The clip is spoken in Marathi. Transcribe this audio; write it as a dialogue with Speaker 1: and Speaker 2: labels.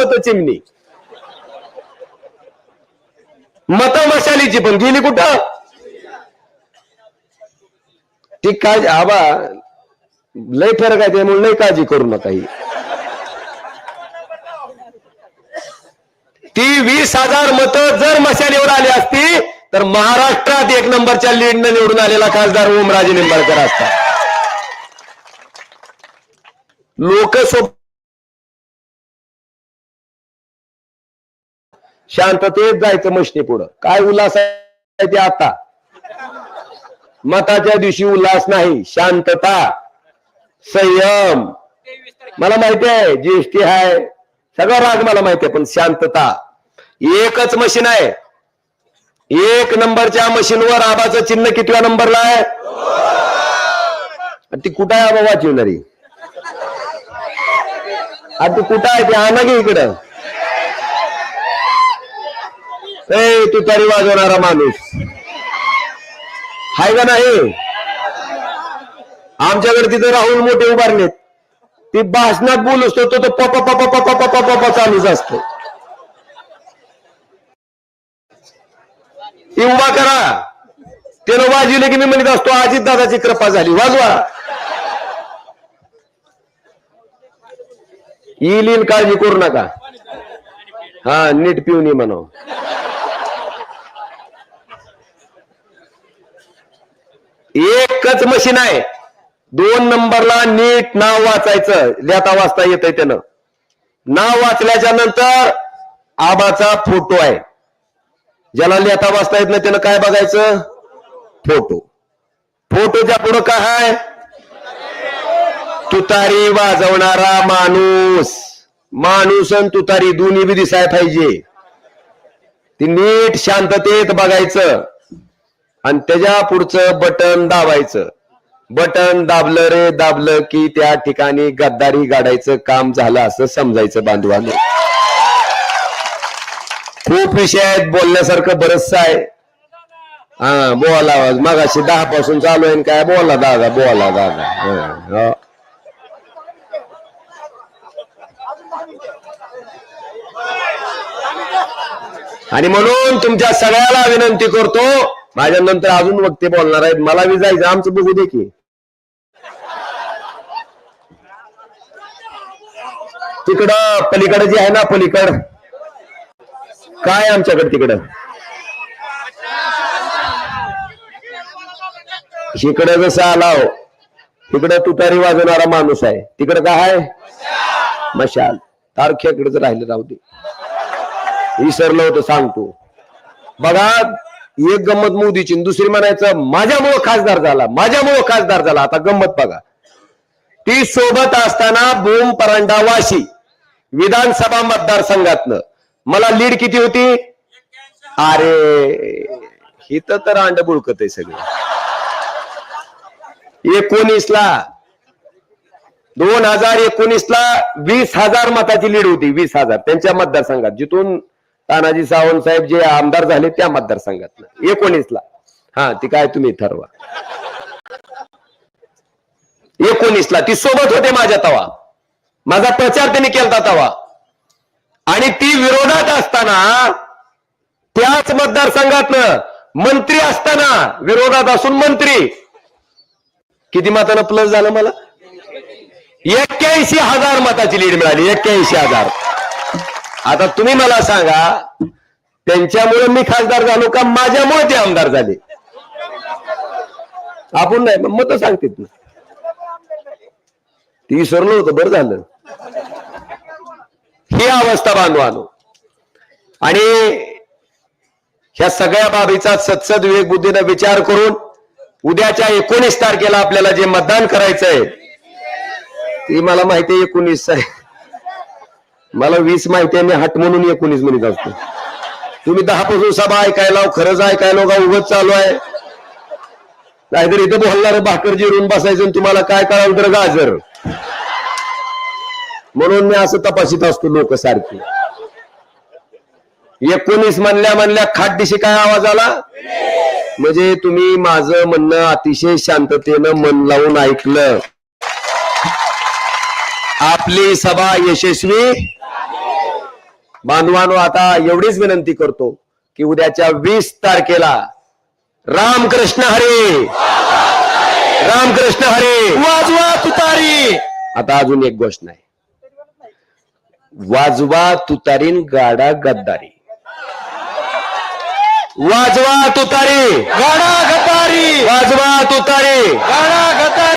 Speaker 1: मत चिमणी. मत मशालीची पण गेली कुठं? ती काय आबा लय फरक आहे त्यामुळे लय काळजी करू नका ही. ती वीस हजार मतं जर मशालीवर आली असती तर महाराष्ट्रात एक नंबरच्या लीडनं निवडून आलेला खासदार ओमराजे निंबाळकर असता. लोकसभा शांततेत जायचं मशनी पुढं. काय उल्हास आहे ते आता? मताच्या दिवशी उल्हास नाही शांतता संयम. मला माहिती आहे जीएसटी आहे. सगळं राग मला माहिती आहे पण शांतता. एकच मशीन आहे. एक नंबरच्या मशीनवर आबाचं चिन्ह कितव्या नंबरला आहे? ती कुठं आहे आबा वाचवणारी? आणि ती कुठं आहे? ती आणा घे इकडं. ए तू वाजवणारा माणूस. हाय का नाही? आमच्याकडे तिथे राहुल मोठे उभारलेत. ती भाषणात बोल असतो तो तो पप पप पप पप पप चालूच असतो. ती उभा करा. त्यानं वाजविले की मी म्हणत असतो अजित दादाची कृपा झाली वाजवा. येईल येईल काळजी करू नका. हा नीट पिऊन ये म्हणावं एकच मशीन आहे. दोन नंबरला नीट नाव वाचायचं. लिहता वाचता येतंय त्यानं. नाव वाचल्याच्या नंतर आबाचा फोटो आहे. ज्याला लिहता वाचता येत नाही त्यानं काय बघायचं? फोटो फोटोच्या पुढं काय आहे तुतारी वाजवणारा माणूस. माणूस आणि तुतारी दोन्ही बी दिसाय पाहिजे. ती नीट शांततेत बघायचं. आणि त्याच्या पुढचं बटन दाबायचं. बटन दाबलं रे दाबलं की त्या ठिकाणी गद्दारी गाडायचं काम झालं असं समजायचं बांधवांनी. खूप विषय आहेत बोलण्यासारखं बरचसं आहे. हा बोला मगाशी दहा पासून चालू आहे काय? बोला दादा बोला दादा. आणि म्हणून तुमच्या सगळ्याला विनंती करतो माझ्या नंतर अजून वक्ते बोलणार आहेत. मला विजायचं जायचं आमचं बघू दे की. तिकडं पलीकडे जे आहे ना पलीकड. काय आमच्याकडे तिकडं? इकडे जसं आलाव तिकडं तुतारी वाजवणारा माणूस आहे. तिकडं काय आहे? मशाल. तारखेकडेच राहिलं राहू दे. विसरलं होतं सांगतो. बघा एक गंमत मोदीची दुसरी म्हणायचं माझ्यामुळं खासदार झाला माझ्यामुळं खासदार झाला. आता गंमत बघा. ती सोबत असताना बोम परांडा वाशी विधानसभा मतदारसंघातनं. मला लीड किती होती? अरे हिथं तर अंड बुळकत आहे सगळं. एकोणीस ला दोन हजार एकोणीस ला वीस हजार मताची लीड होती वीस हजार. त्यांच्या मतदारसंघात जिथून तानाजी सावंत साहेब जे आमदार झाले त्या मतदारसंघात एकोणीस ला हा ती काय तुम्ही ठरवा. एकोणीस ला ती सोबत होते माझ्या तवा. माझा प्रचार त्यांनी केलता तवा. आणि ती विरोधात असताना त्याच मतदारसंघातनं मंत्री असताना विरोधात असून मंत्री. किती मतानं प्लस झालं मला? एक्क्याऐंशी हजार मताची लीड मिळाली. एक्क्याऐंशी हजार. आता तुम्ही मला सांगा त्यांच्यामुळे मी खासदार झालो का माझ्यामुळे ते आमदार झाले? आपण नाही मत सांगते ना. ती विसरलो होतं बरं झालं. ही अवस्था बांधवानो आणि. ह्या सगळ्या बाबीचा सत्सद विवेक बुद्धीनं विचार करून उद्याच्या एकोणीस तारखेला आपल्याला जे मतदान करायचंय ती मला माहिती आहे एकोणीस आहे. मला वीस माहिती आहे मी हट म्हणून एकोणीस म्हणत असतो तुम्ही दहा पासून सभा ऐकायला खरंच ऐकायला का उगत चालू आहे? नाहीतर इथं बोलणार भाकर जिरून बसायचं तुम्हाला काय कळाल तर गाजर. म्हणून मी असं तपासित असतो लोक सारखी. एकोणीस म्हणल्या म्हणल्या खाटदिशी काय आवाज आला? म्हणजे तुम्ही माझं म्हणणं अतिशय शांततेनं मन लावून ऐकलं. आपली सभा यशस्वी बांधवानो आता एवढीच विनंती करतो की उद्याच्या वीस तारखेला रामकृष्ण हरे. रामकृष्ण हरे.
Speaker 2: वाजवा तुतारी.
Speaker 1: आता अजून एक गोष्ट नाही. वाजवा तुतारीन गाडा गद्दारी. वाजवा तुतारी.
Speaker 2: गाडा गटारी
Speaker 1: वाजवा तुतारी.
Speaker 2: गाडा गटारी